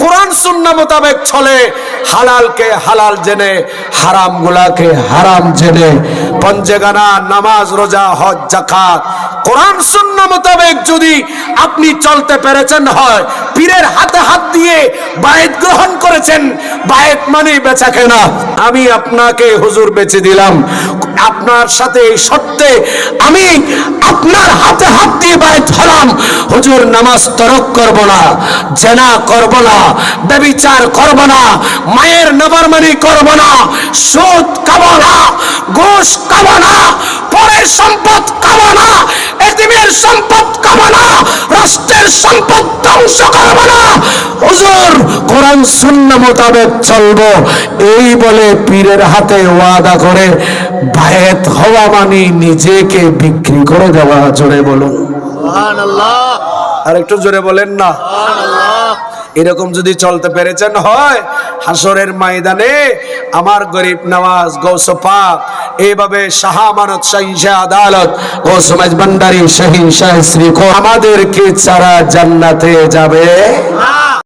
কোরআন সুন্না মোতাবেক চলে। হালালকে হালাল জেনে হারাম গুলাকে হারাম জেনে। পঞ্জেগানা, নামাজ, রোজা, হজ জাকাত কোরআন সুন্না মোতাবেক যদি আপনি চলতে পেরেছেন হয়, পীরের হাতে হাত দিয়ে বায়েত গ্রহণ করেছেন, বায়েত মানে বেচা কেনা। আমি আপনাকে হুজুর বেচে দিলাম। আপনার সাথে এই সত্যে আমি আপনার হাতে হাত দিয়ে বায়েত হলাম। হুজুর নামাজ তরক করব না, জেনা করব না, ব্যবিচার করব না, মায়ের নবরমানি করব না, সুদ খাব না, ঘুষ খাব না, পরের সম্পদ খাব না, এতিমের সম্পদ খাব না, রাষ্ট্রের সম্পদ ধ্বংস করব না। হুজুর, কোরআন শূন্য মোতাবেক চলবো, এই বলে পীরের হাতে ওয়াদা করে, বায়েত হওয়া মানে নিজেকে বিক্রি করে দেওয়া, জোরে বলুন। আর একটু জোরে বলেন না। এরকম যদি চলতে পেরেছেন হয় হাসরের ময়দানে আমার গরিব নওয়াজ গৌসফা এইভাবে শাহামানত শাহিনশাহ আদালত ও সমাজ ভান্ডারী শাহিনশাহ শ্রী আমাদেরকে চারা জান্নাতে যাবে? না।